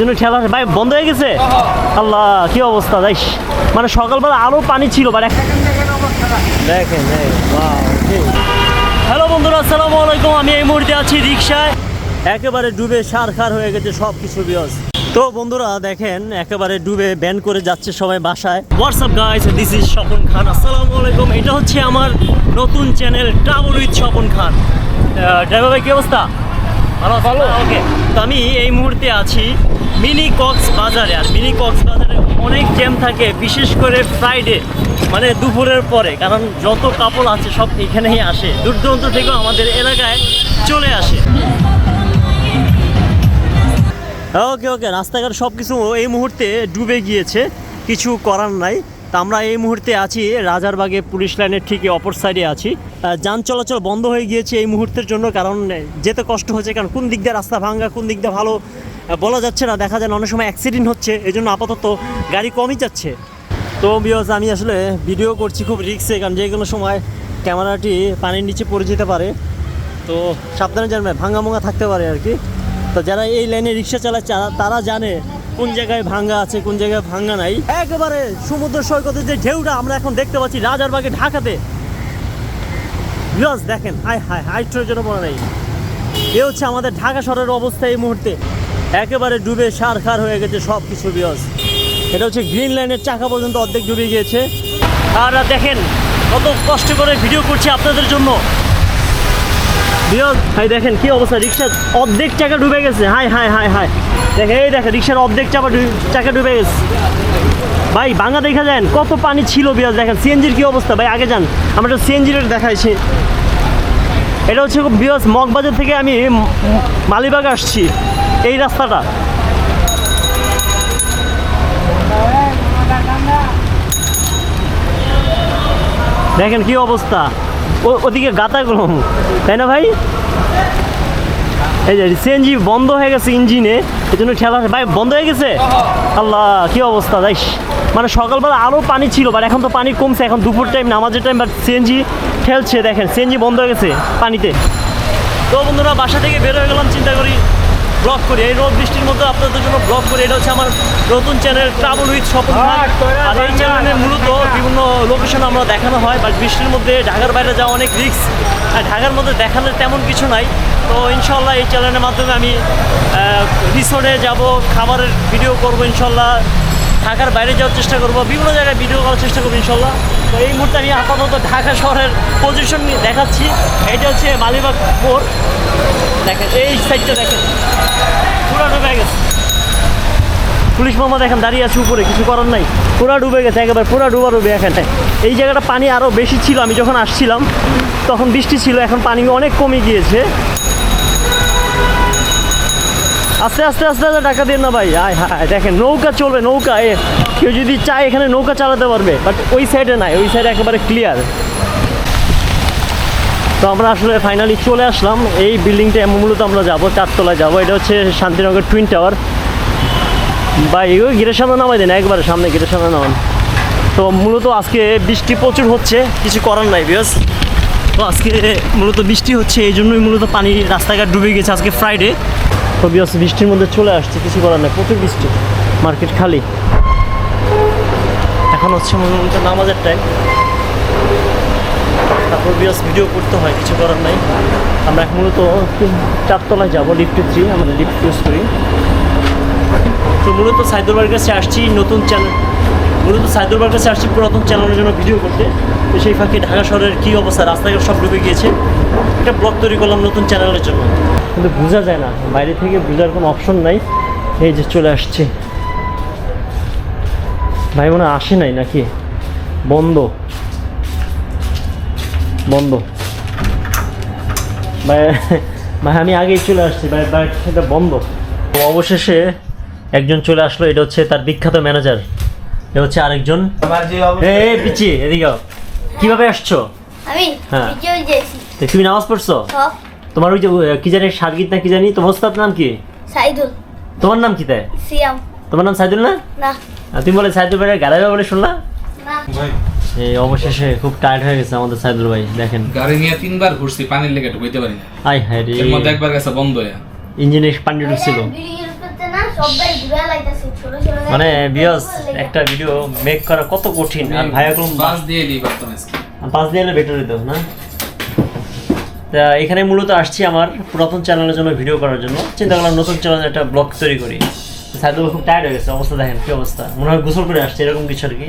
জন্য ঠেলা ভাই বন্ধ হয়ে গেছে? আল্লাহ, কি অবস্থা? যাইস মানে সকালবেলা আরও পানি ছিল বাট দেখেন হ্যালো বন্ধুরা, আসসালামু আলাইকুম। আমি এই মুহূর্তে আছি রিক্সায় একেবারে ডুবে সার খার হয়ে গেছে সব কিছু বিয়স তো বন্ধুরা, দেখেন, একেবারে ডুবে ব্যান করে যাচ্ছে সবাই বাসায়। WhatsApp guys this is Swapan Khan. আসসালামু আলাইকুম। এটা হচ্ছে আমার নতুন channel travel with Swapan Khan. Driver ভাই, কি অবস্থা? ভালো ভালো? ওকে তো আমি এই মুহূর্তে আছি মিনি কক্স বাজারে। আর মিনি কক্স বাজারে অনেক জ্যাম থাকে, বিশেষ করে ফ্রাইডে মানে দুপুরের পরে। কারণ যত কাপড় আছে, সব এখানেই আসে। দূর থেকেও আমাদের এলাকায় চলে আসে। ওকে ওকে রাস্তাঘাট সব কিছু এই মুহূর্তে ডুবে গিয়েছে। কিছু করার নাই। তা আমরা এই মুহূর্তে আছি রাজারবাগে পুলিশ লাইনের ঠিক অপর সাইডে আছি। যান চলাচল বন্ধ হয়ে গিয়েছে এই মুহূর্তের জন্য, কারণ যেতে কষ্ট হচ্ছে, কারণ কোন দিক দিয়ে রাস্তা ভাঙ্গা, কোন দিক দিয়ে ভালো বলা যাচ্ছে না, দেখা যায় অনেক সময় অ্যাক্সিডেন্ট হচ্ছে এই জন্য আপাতত গাড়ি কমই যাচ্ছে। তো বিয়স আমি আসলে ভিডিও করছি খুব রিক্সে কারণ যে কোনো সময় ক্যামেরাটি পানির নিচে পড়ে যেতে পারে। তো সাবধানে জানবে ভাঙ্গা ভাঙা থাকতে পারে আর কি। তো যারা এই লাইনে রিক্সা তারা- তারা জানে কোন জায়গায় ভাঙ্গা আছে, কোন জায়গায় ভাঙ্গা নাই। একেবারে সমুদ্র সৈকতের যে ঢেউটা আমরা এখন দেখতে পাচ্ছি রাজারবাগে, ঢাকাতে। দেখেন হাই হায় হাইট্রোর জন্য মনে নেই। এ হচ্ছে আমাদের ঢাকা শহরের অবস্থা এই মুহূর্তে। একেবারে ডুবে সার খার হয়ে গেছে সব কিছু বিয়স এটা হচ্ছে গ্রিন লাইনের চাকা পর্যন্ত অর্ধেক ডুবে গিয়েছে। আর দেখেন, কত কষ্ট করে ভিডিও করছি আপনাদের জন্য। বিয়স ভাই, দেখেন কি অবস্থা, রিক্সার অর্ধেক চাকা ডুবে গেছে। হাই হাই হাই হাই দেখেন এই দেখে, রিক্সার অর্ধেক চাপা চাকা ডুবে গেছে। ভাই বাংলা দেখা যান, কত পানি ছিল বিয়াস দেখেন, সিএনজির কি অবস্থা? ভাই, আগে যান, আমরা একটা সিএনজির দেখাইছি। এটা হচ্ছে বিয়াস মগবাজার থেকে আমি মালিবাগ আসছি, এই রাস্তাটা। দেখেন কি অবস্থা। ওদিকে গাতাগুলো, তাই না ভাই? এই যে সিএনজি বন্ধ হয়ে গেছে ইঞ্জিনে এই জন্য ঠেলা ভাই বন্ধ হয়ে গেছে? আল্লাহ কি অবস্থা? যাইস। মানে সকালবেলা আরও পানি ছিল বাট এখন তো পানি কমছে এখন দুপুর টাইম নামাজের টাইম বাট সিএনজি ঠেলছে দেখেন সিএনজি বন্ধ হয়ে গেছে পানিতে। তো বন্ধুরা বাসা থেকে বের হয়ে গেলাম চিন্তা করি ব্লগ করি। এই রোদ বৃষ্টির মধ্যে আপনাদের জন্য ব্লগ করি। এটা হচ্ছে আমার নতুন চ্যানেল ট্রাভেল উইথ স্বপন আর এই চ্যানেলে মূলত বিভিন্ন লোকেশন আমরা দেখানো হয় বাট বৃষ্টির মধ্যে ঢাকার বাইরে যাওয়া অনেক রিস্ক আর ঢাকার মধ্যে দেখালে তেমন কিছু নাই। তো ইনশাল্লাহ এই চ্যানেলের মাধ্যমে আমি রিসোর্টে যাব খাবারের ভিডিও করব ইনশাল্লাহ ঢাকার বাইরে যাওয়ার চেষ্টা করব। বিভিন্ন জায়গায় ভিডিও করার চেষ্টা করব ইনশাল্লাহ। তো এই মুহূর্তে আমি আপাতত ঢাকা শহরের পজিশন দেখাচ্ছি। এটা হচ্ছে মালিবাগ মোড়। দেখেন, এই সাইডটা দেখেন। পুরো ডুবে গেছে। পুলিশ মামা দেখেন দাঁড়িয়ে আছে উপরে, কিছু করার নাই। পুরা ডুবে গেছে, একেবারে পুরা ডুবা ডুবে এখানটায় এই জায়গাটা পানি আরও বেশি ছিল, আমি যখন আসছিলাম, তখন বৃষ্টি ছিল, এখন পানি অনেক কমে গিয়েছে। আস্তে আস্তে আস্তে আস্তে টাকা দিন না ভাই। আয় হায় দেখেন, নৌকা চলবে, নৌকা, এ, কেউ যদি চায় এখানে নৌকা চালাতে পারবে বাট ওই সাইডে নাই, ওই সাইডে একেবারে ক্লিয়ার তো আমরা আসলে ফাইনালি চলে আসলাম, এই বিল্ডিংটা মূলত আমরা যাব, চারতলায় যাব, এটা হচ্ছে শান্তিনগর টুইন টাওয়ার বা এগুলো গেটের সামনে নামাই দেন, একবারে সামনে গেটের সামনে নামান। তো মূলত আজকে বৃষ্টি প্রচুর হচ্ছে, কিছু করার নাই বিকজ তো আজকে মূলত বৃষ্টি হচ্ছে, এই জন্যই মূলত পানি রাস্তাঘাট ডুবে গেছে, আজকে ফ্রাইডে তো বৃষ্টির মধ্যে চলে আসছে, কিছু করার নেই, প্রচুর বৃষ্টি, মার্কেট খালি। এখন হচ্ছে মূলত নামাজের টাইম তারপর বিয়াস ভিডিও করতে হয়, কিছু করার নাই। আমরা এখন মূলত চারতলায় যাব লিফট থ্রি আমরা লিফট ইউজ করি। তো মূলত সাইদুরবার কাছে আসছি নতুন চ্যানেল মূলত সাইদুরবার কাছে আসছি পুরাতন চ্যানেলের জন্য ভিডিও করতে। তো সেই ফাঁকে ঢাকা শহরের কী অবস্থা, রাস্তাঘাট সব ডুবে গিয়েছে। একটা ব্লগ তৈরি করলাম নতুন চ্যানেলের জন্য। কিন্তু বোঝা যায় না। বাইরে থেকে বোঝার কোনো অপশন নাই। এই যে চলে আসছে। ভাই মনে হয় আসে নাই নাকি? বন্ধ। বন্ধ। ভাই ভাই আমি আগেই চলে আসছি। ভাই ভাই সেটা বন্ধ। তো অবশেষে একজন চলে আসলো। এটা হচ্ছে তার বিখ্যাত ম্যানেজার এটা হচ্ছে আরেকজন। আমার যে অবস্থা এই পিচি এদিকে কীভাবে আসছো? আমি হ্যাঁ। তুমি নামাজ পড়ছো? সব তোমার ওই যে কি জানি সার্গিত না কি জানি তোমার ওস্তাদ নাম কি? সাইদুল। তোমার নাম কি তাই সিয়াম। তোমার নাম সাইদুল না? না। তুমি বলে সাইদুল ভাই গালাবে বলে শুনলা? না। এই অবশেষে খুব টায়ার্ড হয়ে গেছে আমাদের সাইদুল ভাই দেখেন। গাড়ি নিয়ে তিনবার ঘুরছি পানির লেগে ঢুকাইতে পারি না। আই হ্যাঁ রে। এর মধ্যে একবার গেছে বন্ধ হয়ে ইঞ্জিনে পানি ঢুকছিল। মানে বিয়স একটা ভিডিও মেক করা কত কঠিন। আর ভাইয়া কোনো বাস দিয়ে করতাম আজকে। পাঁচ দিয়ে এলে বেটার হতো না? তা এখানে মূলত আসছি আমার পুরাতন চ্যানেলের জন্য ভিডিও করার জন্য। চিন্তা করলাম নতুন চ্যানেলে একটা ব্লগ তৈরি করি। সাইদুল খুব টায়ার্ড হয়ে গেছে, অবস্থা দেখেন কি অবস্থা। মনে হয় গোসল করে আসছে, এরকম কিছু আর কি।